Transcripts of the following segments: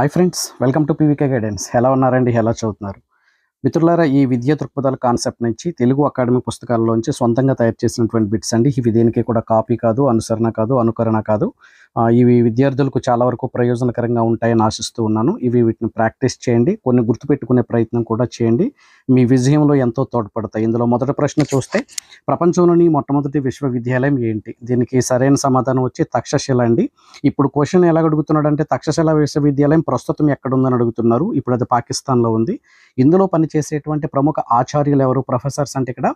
Hi friends welcome to PVK guidance ఎలా ఉన్నారండి? ఎలా చదువుతున్నారు? మిత్రులారా ఈ విద్యా దృక్పథాల కాన్సెప్ట్ నుంచి తెలుగు అకాడమీ పుస్తకాల్లోంచి సొంతంగా తయారు చేసినటువంటి బిట్స్ అండి. ఇవి దేనికి కూడా కాపీ కాదు అనుసరణ కాదు అనుకరణ కాదు. ఇవి విద్యార్థులకు చాలా వరకు ప్రయోజనకరంగా ఉంటాయని ఆశిస్తూ ఉన్నాను. ఇవి వీటిని ప్రాక్టీస్ చేయండి. కొన్ని గుర్తుపెట్టుకునే ప్రయత్నం కూడా చేయండి. మీ విజయంలో ఎంతో తోడ్పడతాయి. ఇందులో మొదటి ప్రశ్న చూస్తే ప్రపంచంలోని మొట్టమొదటి విశ్వవిద్యాలయం ఏంటి? దీనికి సరైన సమాధానం వచ్చి తక్షశిల అండి. ఇప్పుడు క్వశ్చన్ ఎలా అడుగుతున్నాడు అంటే తక్షశిల విశ్వవిద్యాలయం ప్రస్తుతం ఎక్కడ ఉందని అడుగుతున్నారు. ఇప్పుడు అది పాకిస్తాన్లో ఉంది. ఇందులో పనిచేసేటువంటి ప్రముఖ ఆచార్యులు ఎవరు? ప్రొఫెసర్స్ అంటే ఇక్కడ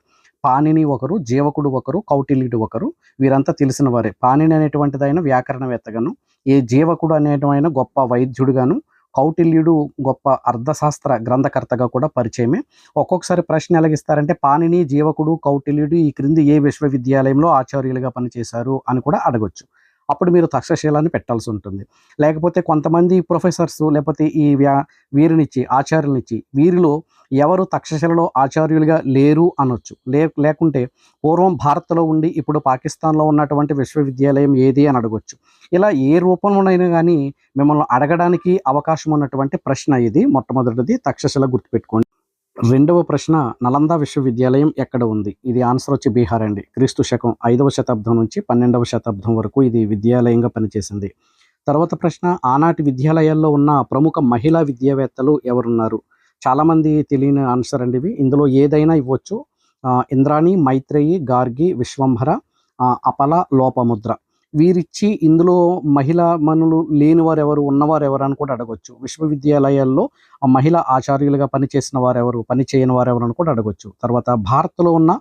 పాణిని ఒకరు జీవకుడు ఒకరు కౌటిల్యుడు ఒకరు వీరంతా తెలిసిన వారే పాణిని అనేటువంటిది ఆయన వ్యాకరణవేత్తగాను ఏ జీవకుడు అనేటువంటి గొప్ప వైద్యుడుగాను కౌటిల్యుడు గొప్ప అర్థశాస్త్ర గ్రంథకర్తగా కూడా పరిచయమే. ఒక్కొక్కసారి ప్రశ్న ఎలాగిస్తారంటే పాణిని జీవకుడు కౌటిల్యుడు ఈ క్రింది ఏ విశ్వవిద్యాలయంలో ఆచార్యులుగా పనిచేశారు అని కూడా అడగొచ్చు. అప్పుడు మీరు తక్షశీలాన్ని పెట్టాల్సి ఉంటుంది. లేకపోతే కొంతమంది ప్రొఫెసర్స్ లేకపోతే ఈ వ్యా వీరినిచ్చి ఆచార్యులనిచ్చి వీరిలో ఎవరు తక్షశిలలో ఆచార్యులుగా లేరు అనొచ్చు. లే లేకుంటే పూర్వం భారత్లో ఉండి ఇప్పుడు పాకిస్తాన్లో ఉన్నటువంటి విశ్వవిద్యాలయం ఏది అని అడగొచ్చు. ఇలా ఏ రూపంలోనైనా కానీ మిమ్మల్ని అడగడానికి అవకాశం ఉన్నటువంటి ప్రశ్న ఇది. మొట్టమొదటిది తక్షశిల గుర్తుపెట్టుకోండి. రెండవ ప్రశ్న నలంద విశ్వవిద్యాలయం ఎక్కడ ఉంది? ఇది ఆన్సర్ వచ్చి బీహార్ అండి. క్రీస్తు శకం ఐదవ శతాబ్దం నుంచి పన్నెండవ శతాబ్దం వరకు ఇది విద్యాలయంగా పనిచేసింది. తర్వాత ప్రశ్న ఆనాటి విద్యాలయాల్లో ఉన్న ప్రముఖ మహిళా విద్యావేత్తలు ఎవరున్నారు? చాలామంది తెలియని ఆన్సర్ అండి ఇవి. ఇందులో ఏదైనా ఇవ్వచ్చు. ఇంద్రాణి మైత్రేయి గార్గి విశ్వంభర అపల లోపముద్ర. వీరిచ్చి ఇందులో మహిళా మనులు లేని వారు ఎవరు ఉన్నవారు ఎవరు అని కూడా అడగొచ్చు. విశ్వవిద్యాలయాల్లో ఆ మహిళా ఆచార్యులుగా పనిచేసిన వారెవరు పని చేయని అని కూడా అడగొచ్చు. తర్వాత భారత్లో ఉన్న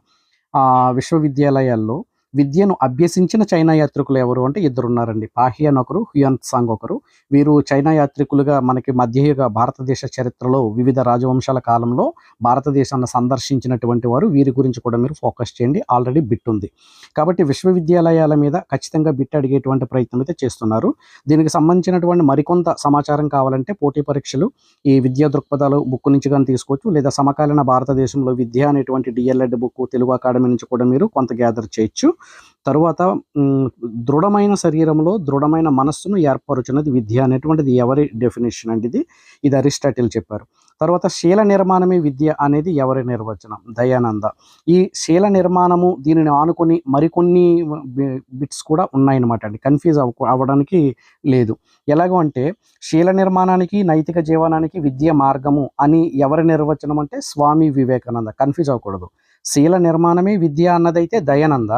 విశ్వవిద్యాలయాల్లో విద్యను అభ్యసించిన చైనా యాత్రికులు ఎవరు అంటే ఇద్దరు ఉన్నారండి పాహియన్ ఒకరు హ్యుయన్ సాంగ్ ఒకరు. వీరు చైనా యాత్రికులుగా మనకి మధ్యయుగ భారతదేశ చరిత్రలో వివిధ రాజవంశాల కాలంలో భారతదేశాన్ని సందర్శించినటువంటి వారు. వీరి గురించి కూడా మీరు ఫోకస్ చేయండి. ఆల్రెడీ బిట్ ఉంది. కాబట్టి విశ్వవిద్యాలయాల మీద ఖచ్చితంగా బిట్ అడిగేటువంటి ప్రయత్నం అయితే చేస్తున్నారు. దీనికి సంబంధించినటువంటి మరికొంత సమాచారం కావాలంటే పోటీ పరీక్షలు ఈ విద్యా దృక్పథాలు బుక్ నుంచి కానీ తీసుకోవచ్చు. లేదా సమకాలీన భారతదేశంలో విద్య అనేటువంటి డిఎల్ఎడ్ బుక్ తెలుగు అకాడమీ నుంచి కూడా మీరు కొంత గ్యాదర్ చేయొచ్చు. తరువాత దృఢమైన శరీరంలో దృఢమైన మనస్సును ఏర్పరుచున్నది విద్య అనేటువంటిది ఎవరి డెఫినేషన్ అండి ఇది? ఇది అరిస్టాటిల్ చెప్పారు. తర్వాత శీల నిర్మాణమే విద్య అనేది ఎవరి నిర్వచనం? దయానంద. ఈ శీల నిర్మాణము దీనిని ఆనుకొని మరికొన్ని బిట్స్ కూడా ఉన్నాయన్నమాట అండి. కన్ఫ్యూజ్ అవ అవ్వడానికి లేదు. ఎలాగో అంటే శీల నిర్మాణానికి నైతిక జీవనానికి విద్య మార్గము అని ఎవరి నిర్వచనం అంటే స్వామి వివేకానంద. కన్ఫ్యూజ్ అవ్వకూడదు. శీల నిర్మాణమే విద్య అన్నదైతే దయానంద.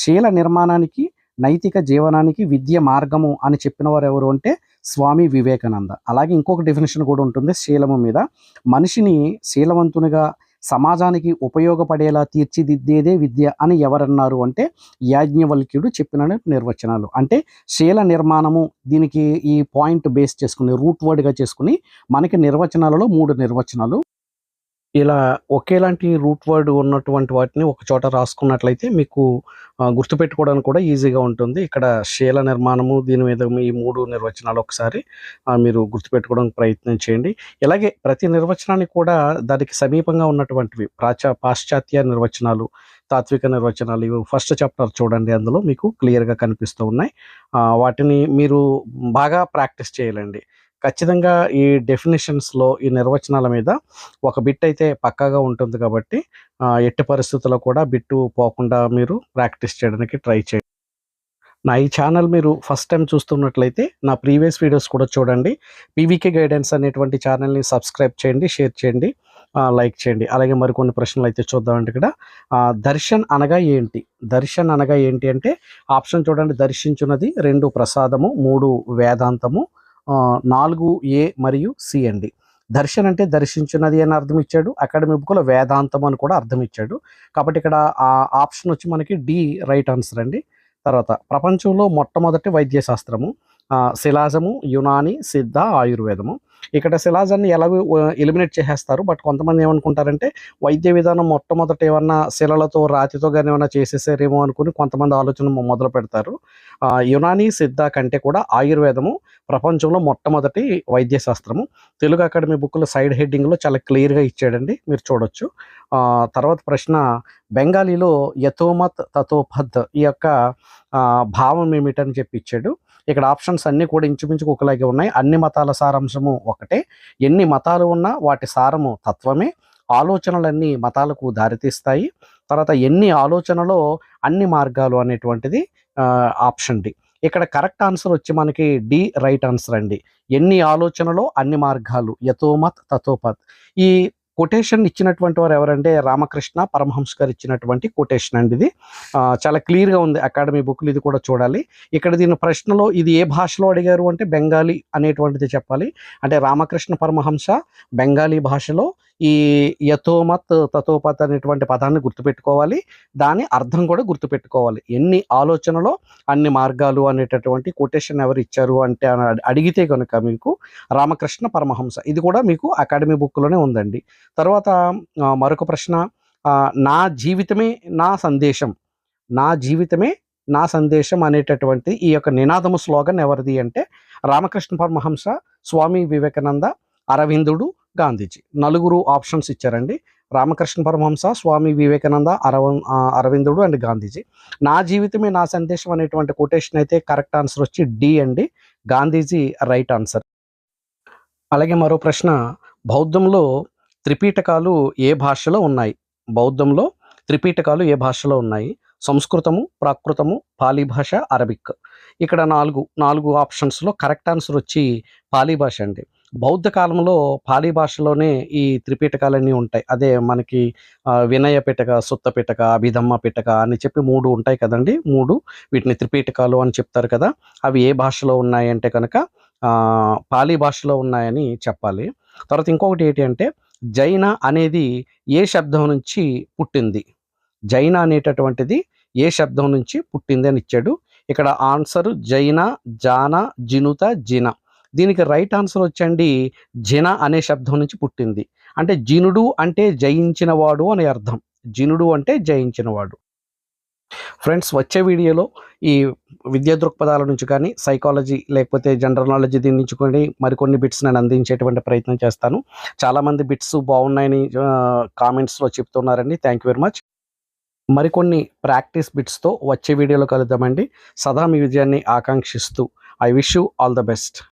శీల నిర్మాణానికి నైతిక జీవనానికి విద్య మార్గము అని చెప్పిన వారు ఎవరు అంటే స్వామి వివేకానంద. అలాగే ఇంకొక డెఫినేషన్ కూడా ఉంటుంది శీలము మీద. మనిషిని శీలవంతునిగా సమాజానికి ఉపయోగపడేలా తీర్చిదిద్దేదే విద్య అని ఎవరన్నారు అంటే యాజ్ఞవల్క్యుడు చెప్పిన నిర్వచనాలు. అంటే శీల నిర్మాణము దీనికి ఈ పాయింట్ బేస్ చేసుకుని రూట్ వర్డ్గా చేసుకుని మనకి నిర్వచనాలలో మూడు నిర్వచనాలు ఇలా ఒకేలాంటి రూట్ వర్డ్ ఉన్నటువంటి వాటిని ఒక చోట రాసుకున్నట్లయితే మీకు గుర్తుపెట్టుకోవడానికి కూడా ఈజీగా ఉంటుంది. ఇక్కడ శీల నిర్మాణము దీని మీద ఈ మూడు నిర్వచనాలు ఒకసారి మీరు గుర్తుపెట్టుకోవడానికి ప్రయత్నం చేయండి. ఇలాగే ప్రతి నిర్వచనానికి కూడా దానికి సమీపంగా ఉన్నటువంటివి ప్రాచ పాశ్చాత్య నిర్వచనాలు తాత్విక నిర్వచనాలు ఇవి ఫస్ట్ చాప్టర్ చూడండి అందులో మీకు క్లియర్గా కనిపిస్తూ ఉన్నాయి. వాటిని మీరు బాగా ప్రాక్టీస్ చేయాలండి. ఖచ్చితంగా ఈ డెఫినేషన్స్లో ఈ నిర్వచనాల మీద ఒక బిట్ అయితే పక్కాగా ఉంటుంది కాబట్టి ఎట్టి పరిస్థితుల్లో కూడా బిట్టు పోకుండా మీరు ప్రాక్టీస్ చేయడానికి ట్రై చేయండి. నా ఈ ఛానల్ మీరు ఫస్ట్ టైం చూస్తున్నట్లయితే నా ప్రీవియస్ వీడియోస్ కూడా చూడండి. పీవీకే గైడెన్స్ అనేటువంటి ఛానల్ని సబ్స్క్రైబ్ చేయండి షేర్ చేయండి లైక్ చేయండి. అలాగే మరికొన్ని ప్రశ్నలు అయితే చూద్దామండి ఇక్కడ. దర్శన్ అనగా ఏంటి? దర్శన్ అనగా ఏంటి అంటే ఆప్షన్ చూడండి. దర్శించున్నది రెండు ప్రసాదము మూడు వేదాంతము నాలుగు ఏ మరియు సి అండి. దర్శన్ అంటే దర్శించినది అని అర్థం ఇచ్చాడు అకాడమీ బుక్లో వేదాంతం అని కూడా అర్థం ఇచ్చాడు కాబట్టి ఇక్కడ ఆ ఆప్షన్ వచ్చి మనకి డి రైట్ ఆన్సర్ అండి. తర్వాత ప్రపంచంలో మొట్టమొదటి వైద్య శాస్త్రము శిలాజము యునాని సిద్ధ ఆయుర్వేదము. ఇక్కడ శిలాజాన్ని ఎలాగో ఎలిమినేట్ చేసేస్తారు. బట్ కొంతమంది ఏమనుకుంటారంటే వైద్య విధానం మొట్టమొదట ఏమన్నా శిలలతో రాతితో కానీ ఏమన్నా చేసేసారేమో అనుకుని కొంతమంది ఆలోచన మొదలు పెడతారు. యునానీ యునాని సిద్ధ కంటే కూడా ఆయుర్వేదము ప్రపంచంలో మొట్టమొదటి వైద్య శాస్త్రము తెలుగు అకాడమీ బుక్లో సైడ్ హెడ్డింగ్లో చాలా క్లియర్గా ఇచ్చాడండి. మీరు చూడొచ్చు. తర్వాత ప్రశ్న బెంగాలీలో యథోమత్ తథోపద్ ఈ యొక్క భావం ఏమిటని చెప్పి ఇచ్చాడు. ఇక్కడ ఆప్షన్స్ అన్నీ కూడా ఇంచుమించుకు ఒకలాగే ఉన్నాయి. అన్ని మతాల సారాంశము ఒకటే. ఎన్ని మతాలు ఉన్నా వాటి సారము తత్వమే. ఆలోచనలన్నీ మతాలకు దారితీస్తాయి. తర్వాత ఎన్ని ఆలోచనలో అన్ని మార్గాలు అనేటువంటిది ఆప్షన్ డి. ఇక్కడ కరెక్ట్ ఆన్సర్ వచ్చి మనకి డి రైట్ ఆన్సర్ అండి. ఎన్ని ఆలోచనలో అన్ని మార్గాలు. యథోమత్ తథోపత్ ఈ కొటేషన్ ఇచ్చినటువంటి వారు ఎవరంటే రామకృష్ణ పరమహంస గారు ఇచ్చినటువంటి కొటేషన్ అండి ఇది. చాలా క్లియర్గా ఉంది అకాడమీ బుక్లు ఇది కూడా చూడాలి. ఇక్కడ దీని ప్రశ్నలో ఇది ఏ భాషలో అడిగారు అంటే బెంగాలీ అనేటువంటిది చెప్పాలి. అంటే రామకృష్ణ పరమహంస బెంగాలీ భాషలో ఈ యథోమత్ తథోపత్ అనేటువంటి పదాన్ని గుర్తుపెట్టుకోవాలి. దాని అర్థం కూడా గుర్తుపెట్టుకోవాలి. ఎన్ని ఆలోచనలో అన్ని మార్గాలు అనేటటువంటి కొటేషన్ ఎవరు ఇచ్చారు అంటే అని అడిగితే కనుక మీకు రామకృష్ణ పరమహంస. ఇది కూడా మీకు అకాడమీ బుక్లోనే ఉందండి. తర్వాత మరొక ప్రశ్న నా జీవితమే నా సందేశం. నా జీవితమే నా సందేశం అనేటటువంటి ఈ యొక్క నినాదము స్లోగన్ ఎవరిది అంటే రామకృష్ణ పరమహంస స్వామి వివేకానంద అరవిందుడు గాంధీజీ. నలుగురు ఆప్షన్స్ ఇచ్చారండి. రామకృష్ణ పరమహంస స్వామి వివేకానంద అరవ అరవిందుడు అండ్ గాంధీజీ. నా జీవితమే నా సందేశం అనేటువంటి కొటేషన్ అయితే కరెక్ట్ ఆన్సర్ వచ్చి డి అండి. గాంధీజీ రైట్ ఆన్సర్ అలాగే మరో ప్రశ్న. బౌద్ధంలో త్రిపీటకాలు ఏ భాషలో ఉన్నాయి? బౌద్ధంలో త్రిపీటకాలు ఏ భాషలో ఉన్నాయి? సంస్కృతము ప్రాకృతము పాలీ భాష అరబిక్. ఇక్కడ నాలుగు నాలుగు ఆప్షన్స్లో కరెక్ట్ ఆన్సర్ వచ్చి పాలీ భాష అండి. బౌద్ధ కాలంలో పాలీ భాషలోనే ఈ త్రిపీఠకాలన్నీ ఉంటాయి. అదే మనకి వినయ పిటక సుత్త పిటక అభిధమ్మ పిటక అని చెప్పి మూడు ఉంటాయి కదండి. మూడు వీటిని త్రిపీఠకాలు అని చెప్తారు కదా. అవి ఏ భాషలో ఉన్నాయి అంటే కనుక ఆ, పాలీ భాషలో ఉన్నాయని చెప్పాలి. తర్వాత ఇంకొకటి ఏంటి అంటే జైన అనేది ఏ శబ్దం నుంచి పుట్టింది? జైన అనేటటువంటిది ఏ శబ్దం నుంచి పుట్టింది అని ఇచ్చాడు. ఇక్కడ ఆన్సర్ జైన జాన జినుత జిన. దీనికి రైట్ ఆన్సర్ వచ్చండి జిన అనే శబ్దం నుంచి పుట్టింది. అంటే జినుడు అంటే జయించినవాడు అని అర్థం. జినుడు అంటే జయించినవాడు. ఫ్రెండ్స్ వచ్చే వీడియోలో ఈ విద్యా దృక్పథాల నుంచి కానీ సైకాలజీ లేకపోతే జనరల్ నాలెడ్జ్ దీని నుంచి కొన్ని మరికొన్ని బిట్స్ నేను అందించేటువంటి ప్రయత్నం చేస్తాను. చాలామంది బిట్స్ బాగున్నాయని కామెంట్స్లో చెప్తున్నారండి. థ్యాంక్ యూ వెరీ మచ్ మరికొన్ని ప్రాక్టీస్ బిట్స్తో వచ్చే వీడియోలో కలుద్దామండి. సదా మీ విజయాన్ని ఆకాంక్షిస్తూ. I wish you all the best